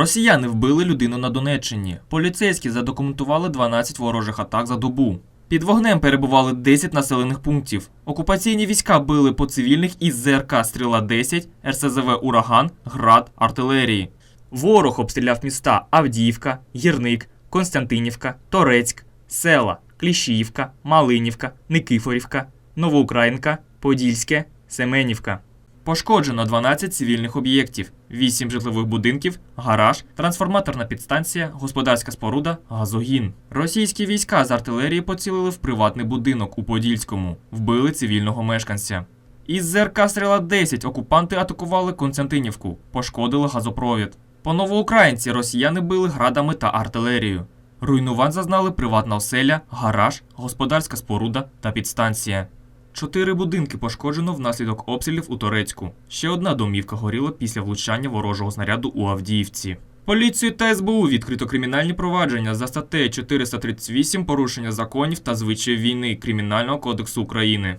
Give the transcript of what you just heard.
Росіяни вбили людину на Донеччині. Поліцейські задокументували 12 ворожих атак за добу. Під вогнем перебували 10 населених пунктів. Окупаційні війська били по цивільних із ЗРК Стріла 10, РСЗВ Ураган, Град, артилерії. Ворог обстріляв міста Авдіївка, Гірник, Константинівка, Торецьк, села Кліщіївка, Малинівка, Никифорівка, Новоукраїнка, Подільське, Семенівка. Пошкоджено 12 цивільних об'єктів, 8 житлових будинків, гараж, трансформаторна підстанція, господарська споруда, газогін. Російські війська з артилерії поцілили в приватний будинок у Подільському, вбили цивільного мешканця. Із ЗРК Стріла 10 окупанти атакували Константинівку, пошкодили газопровід. По новоукраїнці росіяни били градами та артилерією. Руйнувань зазнали приватна оселя, гараж, господарська споруда та підстанція. Чотири будинки пошкоджено внаслідок обстрілів у Торецьку. Ще одна домівка горіла після влучання ворожого снаряду у Авдіївці. Поліцію та СБУ відкрито кримінальні провадження за статтею 438 порушення законів та звичаїв війни Кримінального кодексу України.